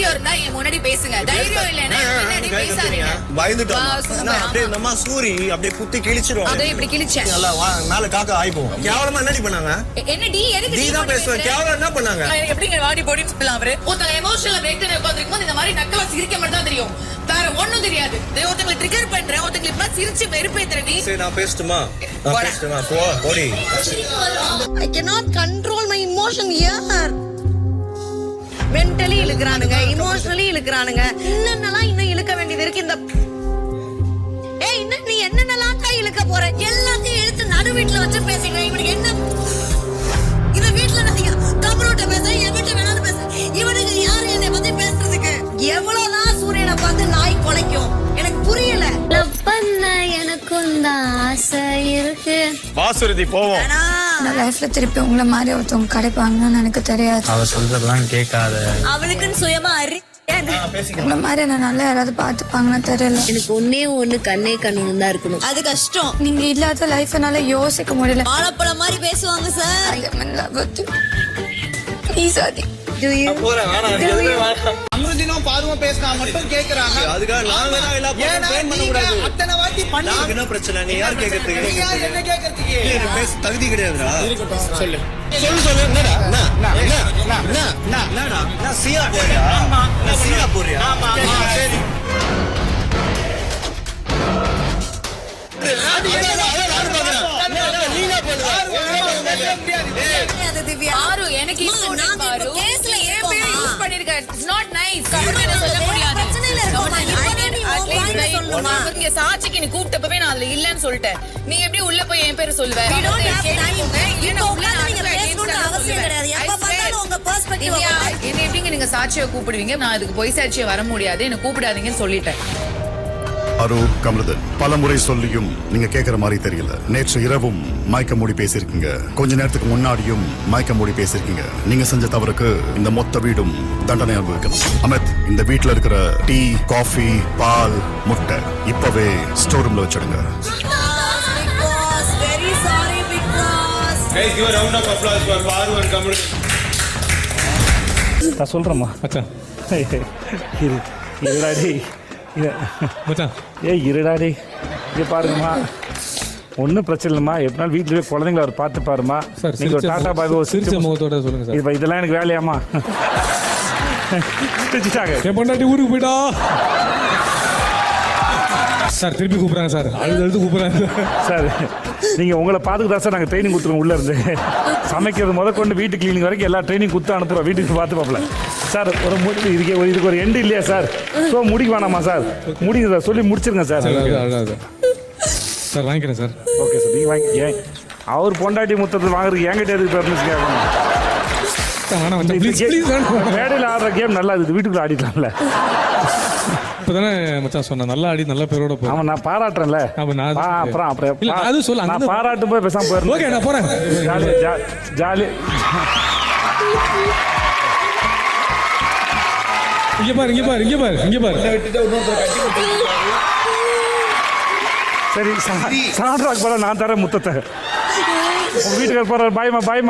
தைரியம் இருந்தா என் முன்னாடி பேசுங்க. தைரியம் இல்லைன்னா என் முன்னாடி பேசாதீங்க. பயந்துட்டோம். வா, சூப்பர், அப்படியே ஆமா. இந்த அம்மா சூரி அப்படியே குத்தி கிழிச்சிரும் அதோ இப்படி கிழிச்சேன். நல்லா வா மேல காக்கா ஆயிப்போம். கேவலமா என்னடி பண்ணாங்க? எ- என்ன டி? எதுக்கு நீ டி தான் போட்டு பேசுவ பேசுற? கேவலம் என்ன பண்ணாங்க? நான் எப்படிங்க வாடி சொல்லலாம் அவரு? ஒருத்தங்க எமோஷனல் பிரேக் டவுன் போது இந்த மாதிரி நக்கலா சிரிக்க மட்டும் தான் தெரியும். வேற ஒண்ணும் தெரியாது. ஒருத்தங்களை ட்ரிகர் பண்றேன். ஒருத்தங்களை இப்ப சிரிச்சு வெறுப்பேத்துறடி சரி நான் பேசட்டுமா? நான் போடா. பேசட்டுமா? போ போடி. I cannot control my emotion here. Mentally emotionally இழுக்கிறானுங்க. என்னென்னலாம் இன்னும் இழுக்க வேண்டியது இருக்கு. இந்த ஏய் இன்னும் நீ என்னென்னலாம் தான் இழுக்க போற? எல்லாத்தையும் இழுத்து நடு வீட்டுல வச்சு பேசுங்க இவனுக்கு என்ன? இந்த வீட்டுல நான் கம்பரோட்ட பேசுறேன் என் வீட்டுல வேணாலும் பேசுறேன். இவனுக்கு யாரு என்னை பத்தி பேசுறதுக்கு? எவ்வளவுதான் சூரியனை பார்த்து நாய் குலைக்கும்? எனக்கு புரியல. பண்ண எனக்கும் தான் ஆசை இருக்கு. வாசுருதி போவோம். நான் லைஃப்ல திருப்பி உங்களை மாதிரி ஒருத்தவங்க கிடைப்பாங்கன்னு எனக்கு தெரியாது. அவ சொல்றதெல்லாம் கேட்காத. அவளுக்குன்னு சுயமா அறி உங்களை மாதிரி என்ன நல்லா யாராவது பார்த்துப்பாங்கன்னு தெரியல. எனக்கு ஒன்னே ஒண்ணு கண்ணே கண்ணு தான் இருக்கணும். அது கஷ்டம். நீங்க இல்லாத லைஃப் என்னால யோசிக்க முடியல. வாழைப்பழம் மாதிரி பேசுவாங்க சார் ப்ளீஸ் ஆதி போறேன் வேணாம் அமிர்தினும் பாதுவும் பேசினா மட்டும் கேக்குறாங்க. அதுக்காக நாங்க தான் எல்லா ஏன்னா ட்ரெயின் பண்ண கூடாது. அத்தனை வாட்டி பண்ணி என்ன பிரச்சனை? நீ யார் கேக்குறதுக்கு? நீங்க யார் என்ன கேக்குறதுக்கு? இல்ல, எனக்கு பேச தகுதி கிடையாதுடா. சொல்லு. சொல்லு சொல்லு. என்னடா? என்ன? என்ன? என்ன? என்ன? என்னடா? நான் சீரா போறியா? நான் சீரா போறியா? ஆ, சரி அது திவ்யா. பாரு. எனக்கு இட்ஸ் நாட் நைஸ் என்ன சொல்ல முடியாது பிரச்சனையில சாட்சிக்கு நீ கூப்பிட்டப்பவே நான் அதுல இல்லன்னு சொல்லிட்டேன். நீ எப்படி உள்ள போய் என் பேரு சொல்லுவ? இப்ப உட்கார்ந்து நீங்க. பேசணும்னு அவசியம். கிடையாது. எப்ப. பார்த்தாலும் உங்க அ என்னை எப்படிங்க நீங்க சாட்சியை கூப்பிடுவீங்க? நான் அதுக்கு பொய் சாட்சியை வர முடியாது. என்ன கூப்பிடாதீங்கன்னு சொல்லிட்டேன். அரு கமலதன் பல முறை சொல்லியும் நீங்க கேக்குற மாதிரி தெரியல. நேற்று இரவும் மயக்க மூடி பேசியிருக்கீங்க. கொஞ்ச நேரத்துக்கு முன்னாடியும் மயக்க மூடி பேசியிருக்கீங்க. நீங்க செஞ்ச தவறுக்கு இந்த மொத்த வீடும் தண்டனை அனுபவிக்கணும். அமித் இந்த வீட்ல இருக்கிற டீ காஃபி பால் முட்டை இப்பவே ஸ்டோர் ரூம்ல வச்சிடுங்க. நான் சொல்றேம்மா. இரு இருடாடி இரு. ஏய் இருடாடி இங்க பாருங்கம்மா. ஒன்றும் பிரச்சனை இல்லைம்மா. எப்படினாலும் வீட்டில் போய் குழந்தைங்கள அவர் பார்த்து பாருமா சார் நீங்க ஒரு டாடா பாய் சிரிச்ச முகத்தோட சொல்லுங்க சார். இப்போ இதெல்லாம் எனக்கு வேலையாம்மா. சிரிச்சிட்டாங்க. என் பொண்டாட்டி ஊருக்கு போயிட்டா. சார் திருப்பி கூப்பிடுறாங்க சார். அழுது அழுது கூப்பிடுறாங்க. சார் நீங்க உங்களை பார்த்துக்கு தான் சார் நாங்கள் ட்ரைனிங் கொடுத்துருவோம் உள்ள இருந்து. சமைக்கிறது முத கொண்டு வீட்டு கிளீனிங் வரைக்கும் எல்லா ட்ரைனிங் கொடுத்து அனுப்புறோம். வீட்டுக்கு பார்த்து பார்ப்பல சார் ஒரு முடி இதுக்கு ஒரு இதுக்கு ஒரு எண்டு இல்லையா சார்? ஸோ முடிக்க வேணாமா சார்? முடிங்க சார் சொல்லி முடிச்சிருங்க சார். சார் வாங்கிக்கிறேன் சார். ஓகே சார் நீங்கள் வாங்கி அவர் பொண்டாட்டி முத்தத்தை வாங்குறதுக்கு என்கிட்ட எதுக்கு பெர்மிஷன் கேட்கணும் மேடையில் ஆடுற கேம் நல்லா இருக்குது. வீட்டுக்குள்ள ஆடிக்கலாம்ல இப்போ தானே மச்சான் சொன்னேன். நல்லா ஆடி நல்ல பேரோட போ. நான் பாராட்டுறேன்ல. அப்ப நான். அப்புறம் அப்புறம் இல்ல, அது சொல்லு, நான் பாராட்டும் போய் பேசாம போயிருந்தேன் ஓகே நான் போறேன். Jolly jolly. இங்க பாரு இங்க பாரு இங்க பாரு இங்க பாரு. சரி சாண்ட்ராக் படம் நான் தரேன் முத்தத்தை. உங்க வீட்டுக்கு போற பாய்மா பாய்மா